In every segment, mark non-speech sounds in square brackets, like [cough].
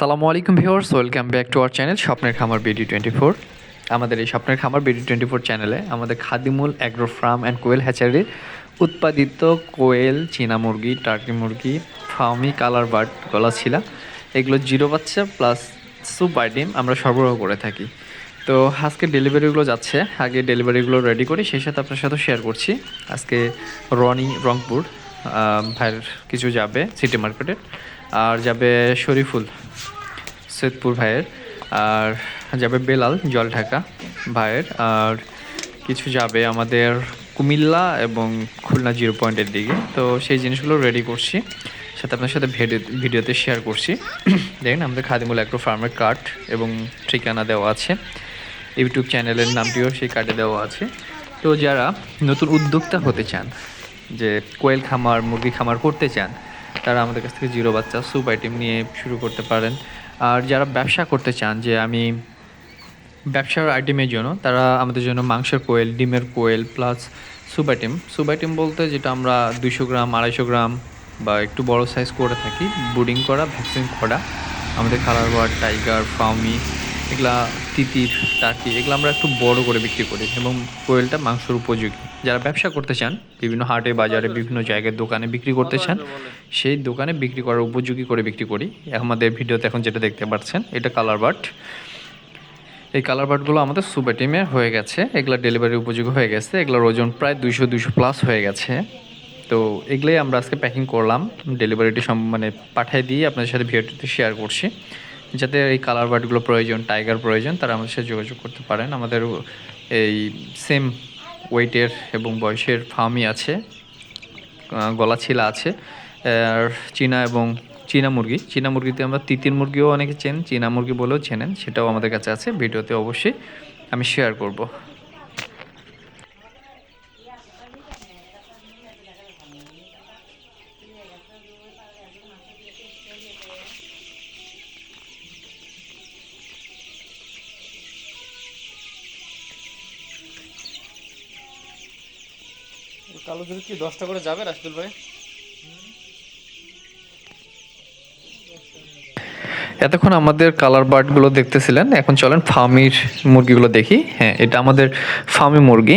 আসসালামু আলাইকুম viewers, welcome back to our channel স্বপ্নের খামার বিডি টোয়েন্টি ফোর। আমাদের এই স্বপ্নের খামার বিডি টোয়েন্টি ফোর চ্যানেলে আমাদের খাদিমুল অ্যাগ্রো ফার্ম অ্যান্ড কোয়েল হ্যাচারির উৎপাদিত কোয়েল, চীনা মুরগি, টার্কি মুরগি, ফার্মি, কালার বার্ড গলাছিলা এগুলো জিরো বাচ্চা প্লাস সুপার ডিম আমরা সরবরাহ করে থাকি। তো আজকে ডেলিভারিগুলো যাচ্ছে, আগে ডেলিভারিগুলো রেডি করি, সেই সাথে আপনার সাথে শেয়ার করছি। আজকে রনি রংপুর ভাইয়ের কিছু যাবে সিটি মার্কেটে আর যাবে শরীফুল সৈয়দপুর ভাইয়ের, আর যাবে বেলাল জলঢাকা ভাইয়ের, আর কিছু যাবে আমাদের কুমিল্লা এবং খুলনা জিরো পয়েন্টের দিকে। তো সেই জিনিসগুলো রেডি করছি, সাথে আপনার সাথে ভিডিও ভিডিওতে শেয়ার করছি। [clears throat] দেখেন আমাদের খাদিমুল অ্যাগ্রো ফার্মের কার্ড এবং ঠিকানা দেওয়া আছে। ইউটিউব চ্যানেলের নামটিও সেই কার্ডে দেওয়া আছে। তো যারা নতুন উদ্যোক্তা হতে চান, যে কোয়েল খামার, মুরগি খামার করতে চান তারা আমাদের কাছ থেকে জিরো বাচ্চা সুপ আইটেম নিয়ে শুরু করতে পারেন। আর যারা ব্যবসা করতে চান, যে আমি ব্যবসার আইটেমের জন্য, তারা আমাদের জন্য মাংসের কোয়েল, ডিমের কোয়েল plus soup item soup item বলতে যেটা আমরা দুইশো গ্রাম, আড়াইশো গ্রাম বা একটু বড় সাইজ করে থাকি বুডিং করা ভ্যাকসিন করা। আমাদের কালার ওয়ার টাইগার ফাউমি এগুলা তিতির টাকি এগুলো আমরা একটু বড় করে বিক্রি করি এবং কোয়েলটা মাংসর উপযোগী। যারা ব্যবসা করতে চান, বিভিন্ন হাটে, বাজারে, বিভিন্ন জায়গায় দোকানে বিক্রি করতে চান, সেই দোকানে বিক্রি করার উপযোগী করে বিক্রি করি। আমাদের ভিডিওতে এখন যেটা দেখতে পাচ্ছেন, এটা কালার বাট এই কালার বাটগুলো আমাদের সুপার টিমে হয়ে গেছে। এগুলো ডেলিভারি উপযোগী হয়ে গেছে। এগুলোর ওজন প্রায় দুইশো দুইশো প্লাস হয়ে গেছে। তো এগুলোই আমরা আজকে প্যাকিং করলাম। ডেলিভারিটি সম মানে পাঠিয়ে দিয়ে আপনাদের সাথে ভিডিওতে শেয়ার করছি। যাতে এই কালার বাটগুলো প্রয়োজন, টাইগার প্রয়োজন, তারা আমাদের সাথে যোগাযোগ করতে পারেন। আমাদের এই সেম ওয়েটের এবং বয়সের ফার্মই আছে গলা ছিলা আছে। আর চীনা এবং চীনা মুরগি, চীনা মুরগিতে আমরা তিতির মুরগিও অনেকে চেন, চীনা মুরগি বলেও চেনেন, সেটাও আমাদের কাছে আছে, ভিডিওতে অবশ্যই আমি শেয়ার করব। কালো জুড়ি কি দশটা করে যাবে, রাশিদুল ভাই? এতক্ষণ আমাদের কালার বার্ডগুলো দেখতেছিলেন, এখন চলেন ফার্মির মুরগিগুলো দেখি। হ্যাঁ এটা আমাদের ফার্মি মুরগি।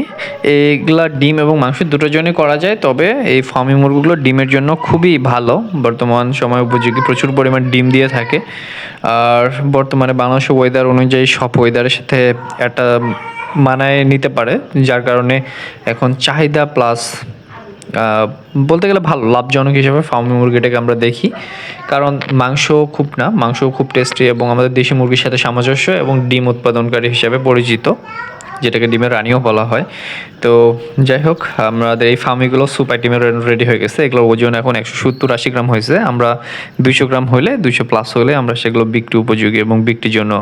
এইগুলা ডিম এবং মাংস দুটোর জন্যই করা যায়, তবে এই ফার্মি মুরগিগুলো ডিমের জন্য খুবই ভালো। বর্তমান সময় উপযোগী, প্রচুর পরিমাণ ডিম দিয়ে থাকে। আর বর্তমানে বাংলাদেশ ওয়েদার অনুযায়ী সব ওয়েদারের সাথে একটা মানায় নিতে পারে, যার কারণে এখন চাহিদা প্লাস বলতে গেলে ভালো, লাভজনক হিসেবে ফার্মি মুরগিটাকে আমরা দেখি। কারণ মাংস খুব না মাংস খুব টেস্টি এবং আমাদের দেশি মুরগির সাথে সামঞ্জস্য এবং ডিম উৎপাদনকারী হিসেবে পরিচিত। যেটাকে ডিমের রানিও বলা হয়। তো যাই হোক, আমাদের এই ফার্মিগুলো সুপার ডিমের রেডি হয়ে গেছে। এগুলোর ওজন এখন একশো সত্তর আশি গ্রাম হয়েছে। আমরা দুইশো গ্রাম হলে দুইশো প্লাস হলে আমরা সেগুলো বিক্রি উপযোগী এবং বিক্রির জন্য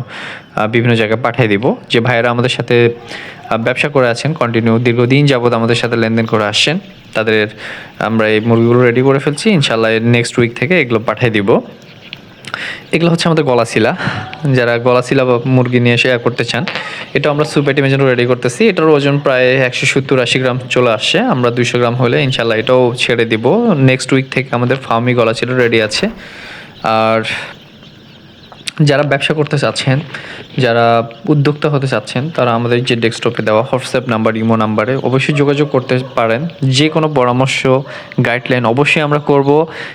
বিভিন্ন জায়গায় পাঠিয়ে দিব। যে ভাইয়েরা আমাদের সাথে ব্যবসা করে আছেন কন্টিনিউ দীর্ঘদিন যাবত আমাদের সাথে লেনদেন করে আসছেন, তাদের, আমরা এই মুরগিগুলো রেডি করে ফেলছি। ইনশাল্লাহ নেক্সট উইক থেকে এগুলো পাঠিয়ে দিব। এগুলো হচ্ছে আমাদের গলাশিলা। যারা গলাশিলা বা মুরগি নিয়ে শেয়ার করতে চান, এটা আমরা সুপ আইটেমের জন্য রেডি করতেছি। এটার ওজন প্রায় একশো সত্তর, আশি গ্রাম চলে আসছে। আমরা দুইশো গ্রাম হলে ইনশাল্লাহ এটাও ছেড়ে দিব। নেক্সট উইক থেকে আমাদের ফার্মি গলাশিলা রেডি আছে। আর যারা ব্যবসা করতে চাচ্ছেন, যারা উদ্যোক্তা হতে চাচ্ছেন, তারা আমাদের যে ডেস্কটপে দেওয়া হোয়াটসঅ্যাপ নাম্বার, ইমো নাম্বারে অবশ্যই যোগাযোগ করতে পারেন। যে কোনো পরামর্শ, গাইডলাইন অবশ্যই আমরা করব।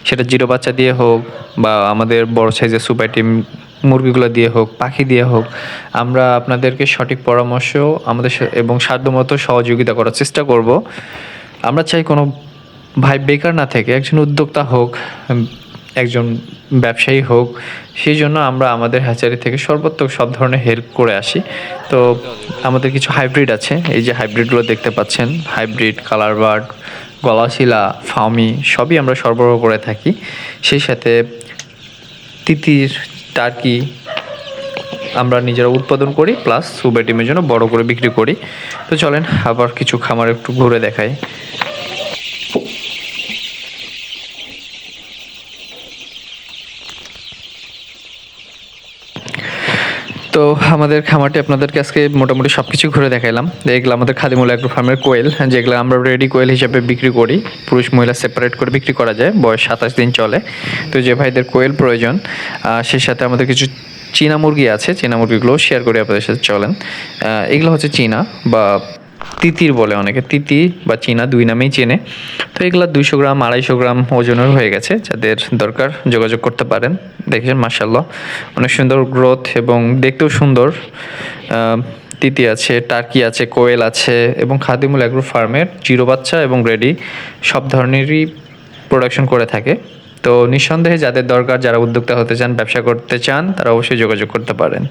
সেটা জিরো বাচ্চা দিয়ে হোক বা আমাদের বড় সাইজের সুপার টিম, মুরগিগুলো দিয়ে হোক, পাখি দিয়ে হোক, আমরা আপনাদেরকে সঠিক পরামর্শ, আমাদের এবং সাধ্যমতো সহযোগিতা করার চেষ্টা করব। আমরা চাই কোনো ভাই বেকার না থেকে, একজন উদ্যোক্তা হোক একজন ব্যবসায়ী হোক, সেই জন্য আমরা আমাদের হ্যাচারি থেকে সর্বোত্তম সব ধরনের হেল্প করে আসি। তো আমাদের কিছু হাইব্রিড আছে, এই যে হাইব্রিডগুলো দেখতে পাচ্ছেন হাইব্রিড কালার বার্ড গলাশিলা ফার্মি সবই আমরা সরবরাহ করে থাকি। সেই সাথে তিতির টার্কি আমরা নিজেরা উৎপাদন করি প্লাস সুবে টিমের জন্য বড় করে বিক্রি করি। তো চলেন আবার কিছু খামার একটু ঘুরে দেখাই। তো আমাদের খামারটি আপনাদেরকে আজকে মোটামুটি সব কিছু ঘুরে দেখাইলাম। এগুলো আমাদের খাদিমুল অ্যাগ্রো ফার্মের কোয়েল, যেগুলো আমরা রেডি কোয়েল হিসাবে বিক্রি করি। পুরুষ মহিলা সেপারেট করে বিক্রি করা যায়, বয়স সাতাশ দিন চলে। তো যে ভাইদের কোয়েল প্রয়োজন সেই সাথে আমাদের কিছু চীনা মুরগি আছে, চীনা মুরগিগুলো শেয়ার করে আপনাদের সাথে, চলেন। এগুলো হচ্ছে চীনা বা তিতির বলে অনেকে, তিতি বা চীনা দুই নামেই চেনে। তো এগুলো দুইশো গ্রাম, আড়াইশো গ্রাম ওজনের হয়ে গেছে, যাদের দরকার যোগাযোগ করতে পারেন। দেখেছেন মার্শাল্লাহ অনেক সুন্দর গ্রোথ এবং দেখতেও সুন্দর। তিতি আছে, টার্কি আছে, কোয়েল আছে এবং খাদিমুল অ্যাগ্রো ফার্মের জিরো বাচ্চা এবং রেডি সব ধরনেরই প্রোডাকশন করে থাকে। তো নিঃসন্দেহে যাদের দরকার, যারা উদ্যোক্তা হতে চান, ব্যবসা করতে চান, তারা অবশ্যই যোগাযোগ করতে পারেন।